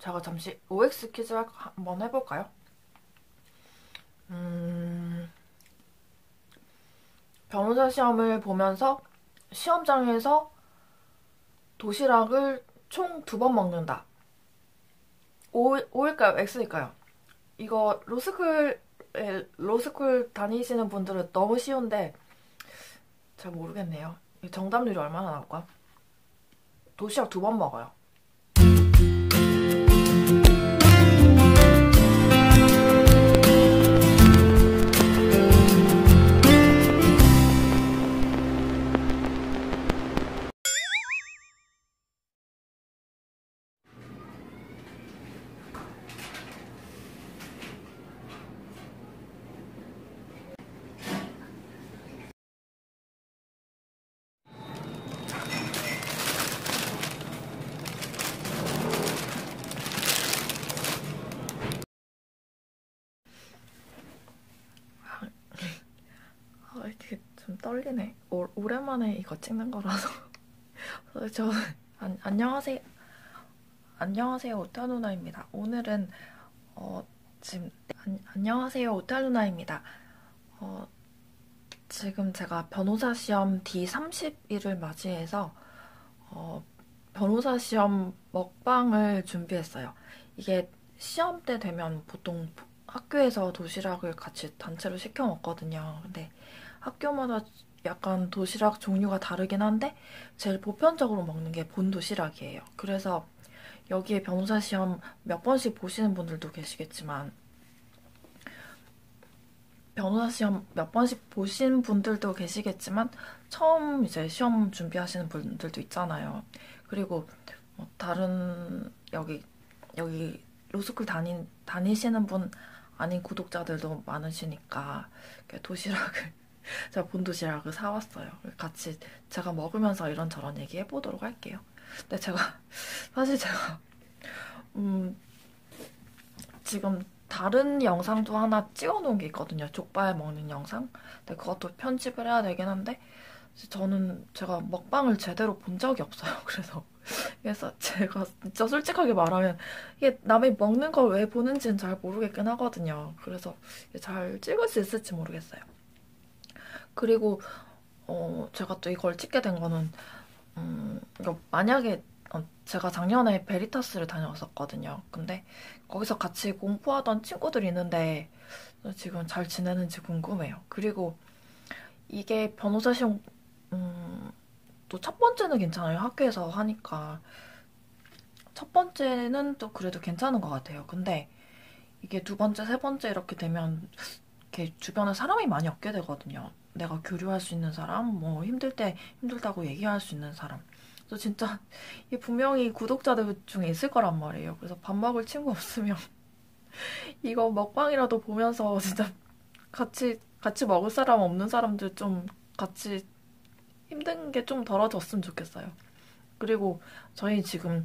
제가 잠시 OX 퀴즈 한번 해볼까요? 음, 변호사 시험을 보면서 시험장에서 도시락을 총 두 번 먹는다. O, O일까요? X일까요? 이거 로스쿨, 로스쿨 다니시는 분들은 너무 쉬운데 잘 모르겠네요. 정답률이 얼마나 나올까? 도시락 두 번 먹어요. 떨리네. 오, 오랜만에 이거 찍는 거라서. 저, 안, 안녕하세요. 안녕하세요. 오타 누나입니다. 오늘은, 어, 지금, 안, 안녕하세요. 오타 누나입니다. 어, 지금 제가 변호사 시험 D30일을 맞이해서, 어, 변호사 시험 먹방을 준비했어요. 이게 시험 때 되면 보통 학교에서 도시락을 같이 단체로 시켜 먹거든요. 근데 학교마다 약간 도시락 종류가 다르긴 한데 제일 보편적으로 먹는 게 본 도시락이에요. 그래서 여기에 변호사 시험 몇 번씩 보시는 분들도 계시겠지만 변호사 시험 몇 번씩 보신 분들도 계시겠지만 처음 이제 시험 준비하시는 분들도 있잖아요. 그리고 뭐 다른 여기 여기 로스쿨 다니, 다니시는 분 아닌 구독자들도 많으시니까 도시락을 제가 본 도시락을 사왔어요. 같이 제가 먹으면서 이런저런 얘기 해보도록 할게요. 근데 제가 사실 제가 음 지금 다른 영상도 하나 찍어놓은 게 있거든요. 족발 먹는 영상. 근데 그것도 편집을 해야 되긴 한데 저는 제가 먹방을 제대로 본 적이 없어요. 그래서 그래서 제가 진짜 솔직하게 말하면 이게 남이 먹는 걸 왜 보는지는 잘 모르겠긴 하거든요. 그래서 잘 찍을 수 있을지 모르겠어요. 그리고 어 제가 또 이걸 찍게 된 거는 음 만약에 어, 제가 작년에 베리타스를 다녀왔었거든요. 근데 거기서 같이 공부하던 친구들이 있는데 지금 잘 지내는지 궁금해요. 그리고 이게 변호사 시험 음, 또 첫 번째는 괜찮아요. 학교에서 하니까 첫 번째는 또 그래도 괜찮은 것 같아요. 근데 이게 두 번째, 세 번째 이렇게 되면 이렇게 주변에 사람이 많이 없게 되거든요. 내가 교류할 수 있는 사람, 뭐 힘들 때 힘들다고 얘기할 수 있는 사람. 그래서 진짜 이 분명히 구독자들 중에 있을 거란 말이에요. 그래서 밥 먹을 친구 없으면 이거 먹방이라도 보면서 진짜 같이 같이 먹을 사람 없는 사람들 좀 같이 힘든 게 좀 덜어졌으면 좋겠어요. 그리고 저희 지금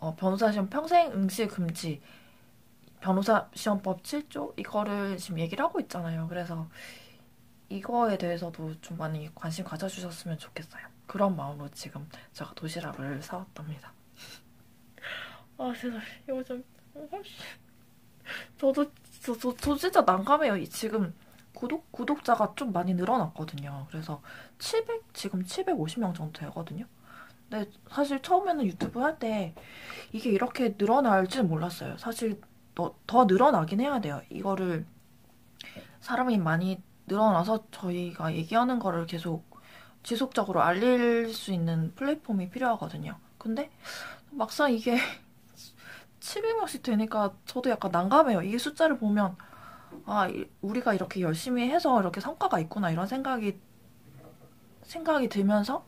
어, 변호사 시험 평생 응시 금지 변호사 시험법 7조 이거를 지금 얘기를 하고 있잖아요. 그래서 이거에 대해서도 좀 많이 관심 가져주셨으면 좋겠어요. 그런 마음으로 지금 제가 도시락을 사왔답니다. 아 세상에 이거 좀 저도 저, 저, 저 진짜 난감해요. 지금 구독 구독자가 좀 많이 늘어났거든요. 그래서 700 지금 750명 정도 되거든요. 근데 사실 처음에는 유튜브 할 때 이게 이렇게 늘어날지는 몰랐어요. 사실 더, 더 늘어나긴 해야 돼요. 이거를 사람이 많이 늘어나서 저희가 얘기하는 거를 계속 지속적으로 알릴 수 있는 플랫폼이 필요하거든요. 근데 막상 이게 700명씩 되니까 저도 약간 난감해요. 이 숫자를 보면 아 우리가 이렇게 열심히 해서 이렇게 성과가 있구나 이런 생각이 생각이 들면서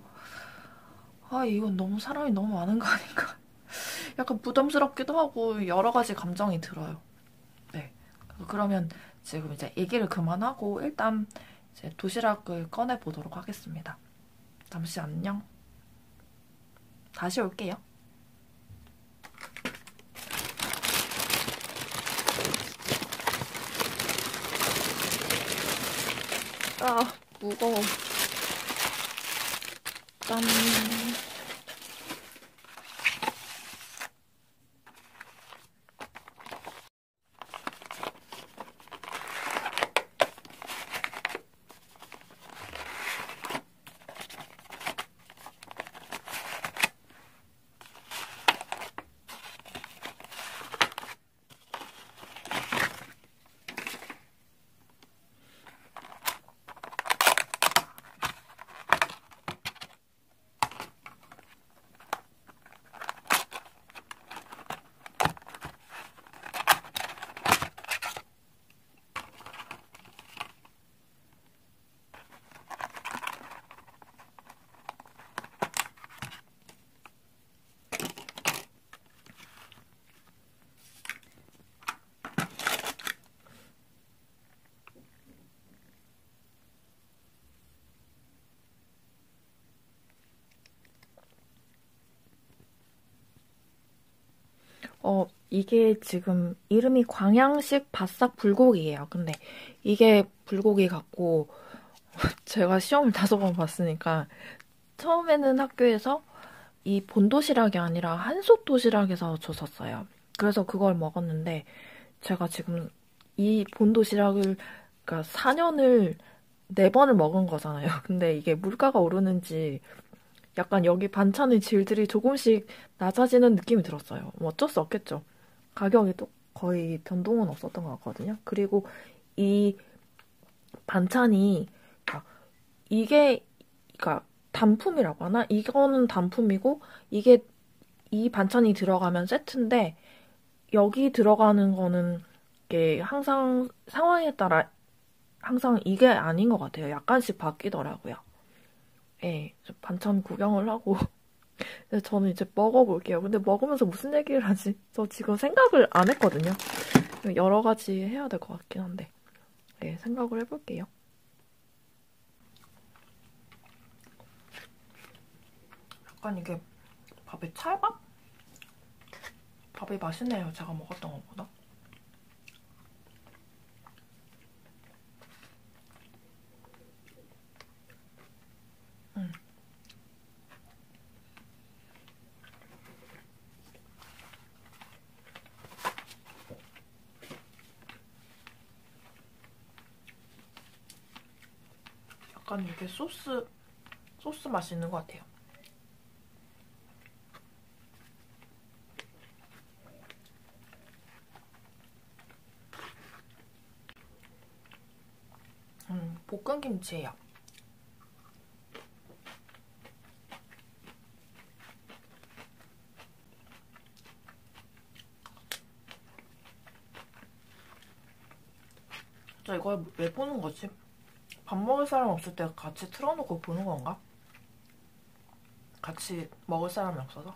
아 이건 너무 사람이 너무 많은 거 아닌가 약간 부담스럽기도 하고 여러 가지 감정이 들어요. 네 그러면 지금 이제 얘기를 그만하고 일단 이제 도시락을 꺼내 보도록 하겠습니다. 잠시 안녕. 다시 올게요. 아, 무거워. 짠. 이게 지금 이름이 광양식 바싹 불고기예요. 근데 이게 불고기 같고 제가 시험을 다섯 번 봤으니까 처음에는 학교에서 이 본도시락이 아니라 한솥 도시락에서 줬었어요. 그래서 그걸 먹었는데 제가 지금 이 본도시락을 그러니까 4년을 4번을 먹은 거잖아요. 근데 이게 물가가 오르는지 약간 여기 반찬의 질들이 조금씩 낮아지는 느낌이 들었어요. 뭐 어쩔 수 없겠죠. 가격이 또 거의 변동은 없었던 것 같거든요. 그리고 이 반찬이 그러니까 이게 그러니까 단품이라고 하나? 이거는 단품이고 이게 이 반찬이 들어가면 세트인데 여기 들어가는 거는 이게 항상 상황에 따라 항상 이게 아닌 것 같아요. 약간씩 바뀌더라고요. 예, 반찬 구경을 하고 저는 이제 먹어볼게요. 근데 먹으면서 무슨 얘기를 하지? 저 지금 생각을 안 했거든요. 여러 가지 해야 될 것 같긴 한데 예, 생각을 해볼게요. 약간 이게 밥에 찰밥? 밥이 맛있네요. 제가 먹었던 것보다. 약간 이게 소스 소스 맛이 있는 것 같아요. 볶은 김치예요. 저 이걸 왜 보는 거지? 밥 먹을 사람 없을 때 같이 틀어놓고 보는 건가? 같이 먹을 사람이 없어서?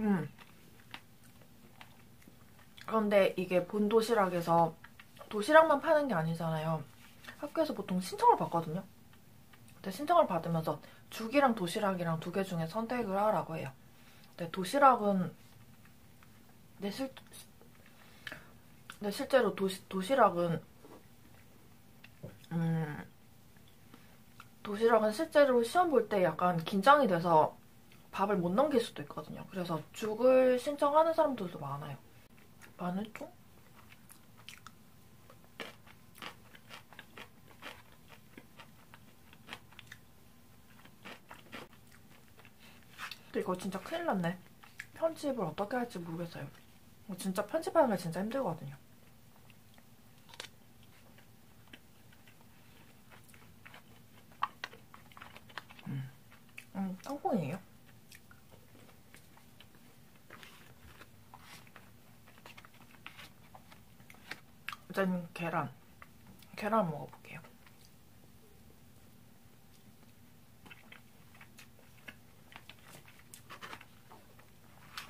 음. 그런데 이게 본 도시락에서 도시락만 파는 게 아니잖아요. 학교에서 보통 신청을 받거든요. 근데 신청을 받으면서 죽이랑 도시락이랑 두 개 중에 선택을 하라고 해요. 근데 도시락은 내 실, 근데 실제로 도시, 도시락은 음, 도시락은 실제로 시험 볼 때 약간 긴장이 돼서 밥을 못 넘길 수도 있거든요. 그래서 죽을 신청하는 사람들도 많아요. 마늘종? 근데 이거 진짜 큰일 났네. 편집을 어떻게 할지 모르겠어요. 진짜 편집하는 게 진짜 힘들거든요. 음, 음 땅콩이에요. 일단 계란 계란 먹어볼게요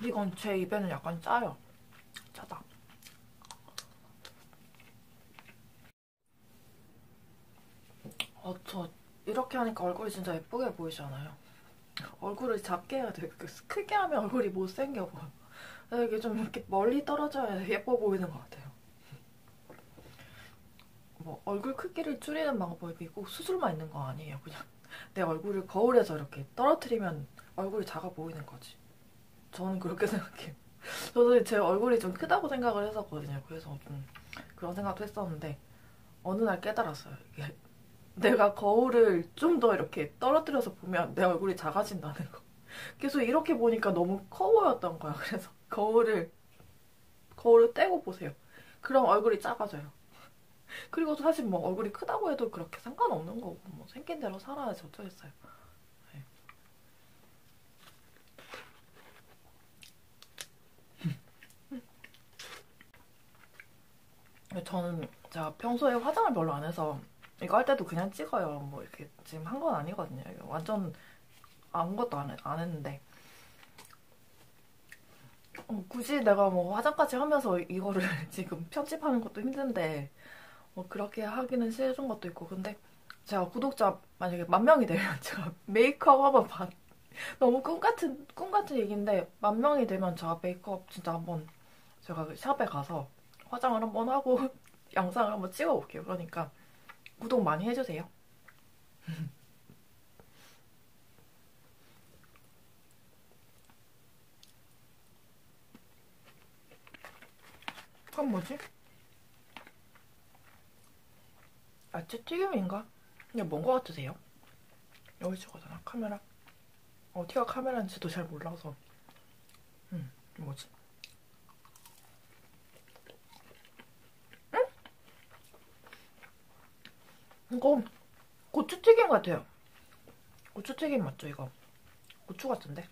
이건 제 입에는 약간 짜요 짜다 어, 저 이렇게 하니까 얼굴이 진짜 예쁘게 보이지 않아요? 얼굴을 작게 해야 돼. 크게 하면 얼굴이 못생겨 보여. 이게 좀 이렇게 멀리 떨어져야 예뻐 보이는 것 같아요. 뭐 얼굴 크기를 줄이는 방법이 꼭 수술만 있는 거 아니에요. 그냥 내 얼굴을 거울에서 이렇게 떨어뜨리면 얼굴이 작아 보이는 거지. 저는 그렇게 생각해요. 저도 제 얼굴이 좀 크다고 생각을 했었거든요. 그래서 좀 그런 생각도 했었는데 어느 날 깨달았어요. 이게 내가 거울을 좀 더 이렇게 떨어뜨려서 보면 내 얼굴이 작아진다는 거. 계속 이렇게 보니까 너무 커 보였던 거야. 그래서 거울을 거울을 떼고 보세요. 그럼 얼굴이 작아져요. 그리고 사실 뭐 얼굴이 크다고 해도 그렇게 상관없는 거고 뭐 생긴 대로 살아야지 어쩌겠어요. 네. 저는 제가 평소에 화장을 별로 안 해서 이거 할 때도 그냥 찍어요. 뭐 이렇게 지금 한 건 아니거든요. 완전 아무것도 안, 안 했는데 어, 굳이 내가 뭐 화장까지 하면서 이거를 지금 편집하는 것도 힘든데 뭐 그렇게 하기는 싫은 것도 있고 근데 제가 구독자 만약에 만 명이 되면 제가 메이크업 한번 받, 너무 꿈 같은 꿈 같은 얘기인데 만 명이 되면 제가 메이크업 진짜 한번 제가 그 샵에 가서 화장을 한번 하고 영상을 한번 찍어 볼게요. 그러니까 구독 많이 해주세요. 그건 뭐지? 야채 튀김인가? 이게 뭔거 같으세요? 여기 찍어잖아 카메라 어디가 카메라인지도 잘 몰라서 음 뭐지? 응? 이거 고추튀김 같아요 고추튀김 맞죠 이거? 고추 같은데?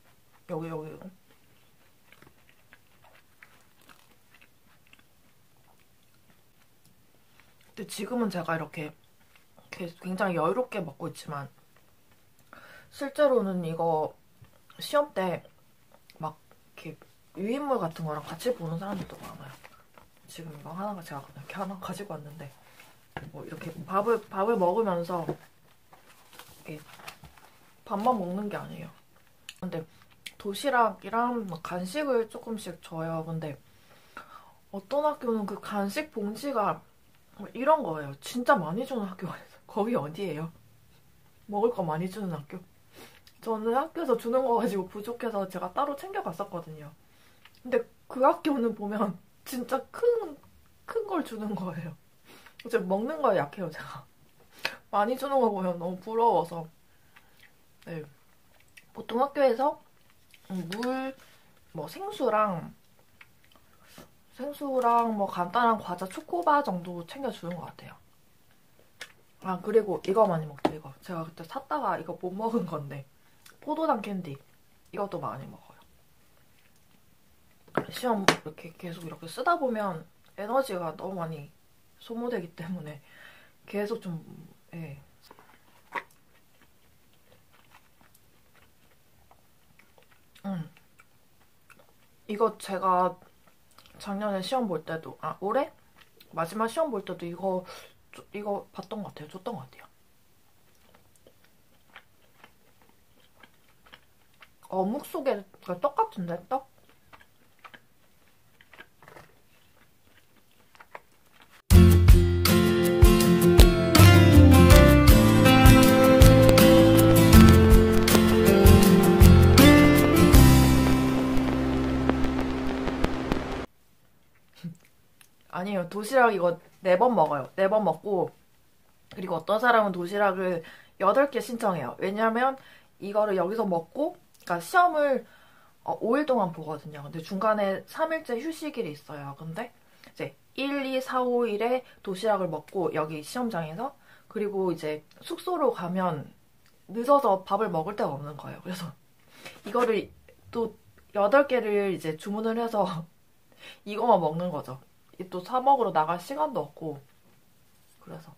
여기 여기 근데 지금은 제가 이렇게 굉장히 여유롭게 먹고 있지만 실제로는 이거 시험 때 막 이렇게 유인물 같은 거랑 같이 보는 사람들도 많아요. 지금 이거 하나가 제가 이렇게 하나 가지고 왔는데 뭐 이렇게 밥을 밥을 먹으면서 밥만 먹는 게 아니에요. 근데 도시락이랑 간식을 조금씩 줘요. 근데 어떤 학교는 그 간식 봉지가 뭐 이런 거예요. 진짜 많이 주는 학교가. 거기 어디예요? 먹을 거 많이 주는 학교? 저는 학교에서 주는 거 가지고 부족해서 제가 따로 챙겨갔었거든요. 근데 그 학교는 보면 진짜 큰, 큰 걸 주는 거예요. 이제 먹는 거에 약해요, 제가. 많이 주는 거 보면 너무 부러워서. 네. 보통 학교에서 물, 뭐 생수랑 생수랑 뭐 간단한 과자 초코바 정도 챙겨주는 것 같아요. 아 그리고 이거 많이 먹죠 이거. 제가 그때 샀다가 이거 못 먹은 건데 포도당 캔디 이것도 많이 먹어요. 시험 이렇게 계속 이렇게 쓰다 보면 에너지가 너무 많이 소모되기 때문에 계속 좀 예. 음. 이거 제가 작년에 시험 볼 때도 아 올해 마지막 시험 볼 때도 이거 이거 봤던 것 같아요. 줬던 것 같아요. 어묵 속에 떡 같은데 떡? 아니에요. 도시락 이거 네 번 먹어요. 네 번 먹고 그리고 어떤 사람은 도시락을 8개 신청해요. 왜냐면 이거를 여기서 먹고 그러니까 시험을 어, 5일 동안 보거든요. 근데 중간에 3일째 휴식일이 있어요. 근데 이제 1, 2, 4, 5일에 도시락을 먹고 여기 시험장에서 그리고 이제 숙소로 가면 늦어서 밥을 먹을 데가 없는 거예요. 그래서 이거를 또 8개를 이제 주문을 해서 이거만 먹는 거죠. 또 사먹으러 나갈 시간도 없고 그래서